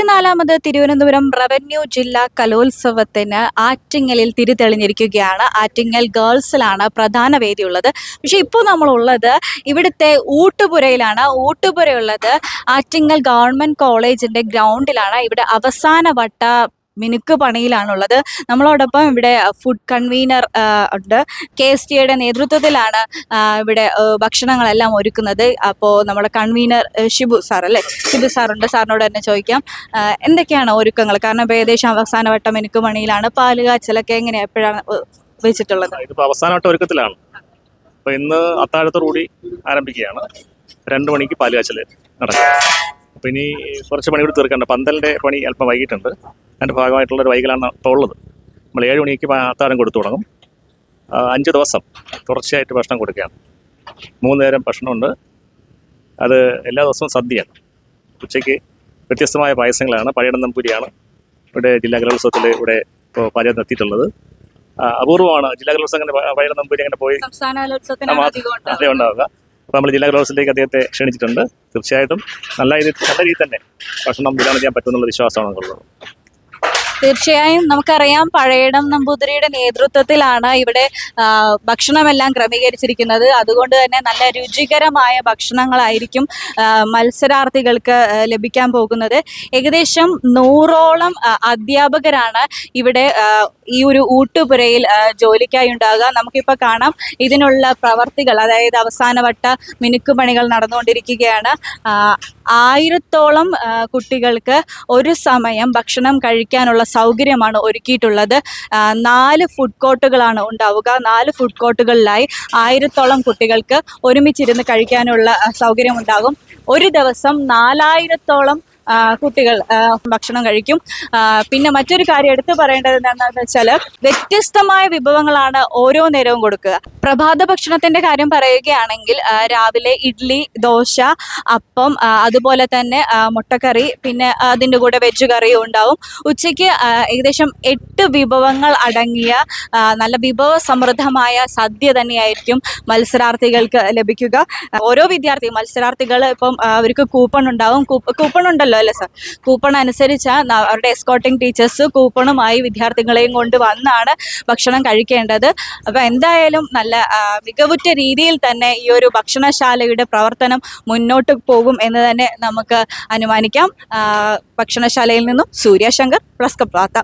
മുപ്പത്തിനാലാമത് Thiruvananthapuram revenue ജില്ലാ കലോത്സവത്തിന് ആറ്റിങ്ങലിൽ തിരിതെളിഞ്ഞിരിക്കുകയാണ്. ആറ്റിങ്ങൽ ഗേൾസിലാണ് പ്രധാന വേദിയുള്ളത്. പക്ഷെ ഇപ്പോൾ നമ്മളുള്ളത് ഇവിടുത്തെ ഊട്ടുപുരയിലാണ്. ഊട്ടുപുരയുള്ളത് ആറ്റിങ്ങൽ ഗവൺമെന്റ് കോളേജിന്റെ ഗ്രൗണ്ടിലാണ്. ഇവിടെ അവസാന വട്ട മിനുക്ക് പണിയിലാണുള്ളത്. നമ്മളോടൊപ്പം ഇവിടെ ഫുഡ് കൺവീനർ ഉണ്ട്. കെ എസ് ടിയുടെ നേതൃത്വത്തിലാണ് ഇവിടെ ഭക്ഷണങ്ങളെല്ലാം ഒരുക്കുന്നത്. അപ്പോൾ നമ്മുടെ കൺവീനർ ഷിബു സാർ അല്ലേ? ഷിബു സാറുണ്ട്. സാറിനോട് തന്നെ ചോദിക്കാം. എന്തൊക്കെയാണ് ഒരുക്കങ്ങൾ? കാരണം ഇപ്പോൾ ഏകദേശം അവസാനവട്ടം മിനുക്ക് പണിയിലാണ്. പാൽ കാച്ചലൊക്കെ എങ്ങനെയാണ് എപ്പോഴാണ് വെച്ചിട്ടുള്ളത്? ഇതിപ്പോൾ അവസാനവട്ട ഒരുക്കത്തിലാണ്. അപ്പോൾ ഇന്ന് അത്താഴത്തോടുകൂടി ആരംഭിക്കുകയാണ്. രണ്ട് മണിക്ക് പാലുകാച്ചൽ നടക്കും. അപ്പോൾ ഇനി കുറച്ച് പണി കൂടി തീർക്കേണ്ട പന്തലിന്റെ പണി അല്പം വൈകിട്ടുണ്ട്. അതിന്റെ ഭാഗമായിട്ടുള്ള ഒരു വൈകലാണ് ഇപ്പോൾ ഉള്ളത്. നമ്മൾ ഏഴ് മണിക്ക് ആഹാരം കൊടുത്തു തുടങ്ങും. അഞ്ച് ദിവസം തുടർച്ചയായിട്ട് ഭക്ഷണം കൊടുക്കുകയാണ്. മൂന്ന് നേരം ഭക്ഷണമുണ്ട്. അത് എല്ലാ ദിവസവും സദ്യയാണ്. ഉച്ചയ്ക്ക് വ്യത്യസ്തമായ പായസങ്ങളാണ്. പഴയടം നമ്പൂരിയാണ് ഇവിടെ ജില്ലാ കലോത്സവത്തിൽ ഇവിടെ ഇപ്പോൾ പാചകം എത്തിയിട്ടുള്ളത് അപൂർവമാണ്. ജില്ലാ കലോത്സവം അങ്ങനെ പ- പഴയടം നമ്പൂരി അങ്ങനെ പോയി. അതേ ഉണ്ടാവുക അപ്പോൾ നമ്മൾ ജില്ലാ കലോത്സവത്തിലേക്ക് അദ്ദേഹത്തെ ക്ഷണിച്ചിട്ടുണ്ട്. തീർച്ചയായിട്ടും നല്ല രീതിയിൽ നല്ല രീതിയിൽ തന്നെ ഭക്ഷണം വിതരണം ചെയ്യാൻ പറ്റുമെന്നുള്ള വിശ്വാസമാണ് നമുക്കുള്ളത് തീർച്ചയായും നമുക്കറിയാം പഴയടം നമ്പൂതിരിയുടെ നേതൃത്വത്തിലാണ് ഇവിടെ ഭക്ഷണമെല്ലാം ക്രമീകരിച്ചിരിക്കുന്നത്. അതുകൊണ്ട് തന്നെ നല്ല രുചികരമായ ഭക്ഷണങ്ങളായിരിക്കും മത്സരാർത്ഥികൾക്ക് ലഭിക്കാൻ പോകുന്നത്. ഏകദേശം നൂറോളം അധ്യാപകരാണ് ഇവിടെ ഈ ഒരു ഊട്ടുപുരയിൽ ജോലിക്കായി ഉണ്ടാകുക. നമുക്കിപ്പോൾ കാണാം ഇതിനുള്ള പ്രവർത്തികൾ. അതായത് അവസാനവട്ട മിനുക്കുപണികൾ നടന്നുകൊണ്ടിരിക്കുകയാണ്. ആയിരത്തോളം കുട്ടികൾക്ക് ഒരു സമയം ഭക്ഷണം കഴിക്കാനുള്ള സൗകര്യമാണ് ഒരുക്കിയിട്ടുള്ളത്. നാല് ഫുഡ് കോർട്ടുകളാണ് ഉണ്ടാവുക. നാല് ഫുഡ് കോർട്ടുകളിലായി ആയിരത്തോളം കുട്ടികൾക്ക് ഒരുമിച്ചിരുന്ന് കഴിക്കാനുള്ള സൗകര്യം ഉണ്ടാകും. ഒരു ദിവസം നാലായിരത്തോളം കുട്ടികൾ ഭക്ഷണം കഴിക്കും. പിന്നെ മറ്റൊരു കാര്യം എടുത്തു പറയേണ്ടത് എന്താണെന്ന് വെച്ചാൽ വ്യത്യസ്തമായ വിഭവങ്ങളാണ് ഓരോ നേരവും കൊടുക്കുക. പ്രഭാത ഭക്ഷണത്തിന്റെ കാര്യം പറയുകയാണെങ്കിൽ രാവിലെ ഇഡ്ലി ദോശ അപ്പം അതുപോലെ തന്നെ മുട്ടക്കറി പിന്നെ അതിന്റെ കൂടെ വെജ് കറിയും ഉണ്ടാവും. ഉച്ചയ്ക്ക് ഏകദേശം എട്ട് വിഭവങ്ങൾ അടങ്ങിയ നല്ല വിഭവ സമൃദ്ധമായ സദ്യ തന്നെയായിരിക്കും മത്സരാർത്ഥികൾക്ക് ലഭിക്കുക. ഓരോ വിദ്യാർത്ഥി മത്സരാർത്ഥികൾ ഇപ്പം അവർക്ക് കൂപ്പൺ ഉണ്ടാവും. കൂപ്പൺ ഉണ്ടല്ലോ അല്ലേ സാർ. കൂപ്പൺ അനുസരിച്ച് അവരുടെ എസ്കോട്ടിംഗ് ടീച്ചേഴ്സ് കൂപ്പണുമായി വിദ്യാർത്ഥികളെയും കൊണ്ട് വന്നാണ് ഭക്ഷണം കഴിക്കേണ്ടത്. അപ്പോൾ എന്തായാലും നല്ല മികവുറ്റ രീതിയിൽ തന്നെ ഈ ഒരു ഭക്ഷണശാലയുടെ പ്രവർത്തനം മുന്നോട്ട് പോകും എന്ന് തന്നെ നമുക്ക് അനുമാനിക്കാം. ഭക്ഷണശാലയിൽ നിന്നും സൂര്യശങ്കർ വാർത്ത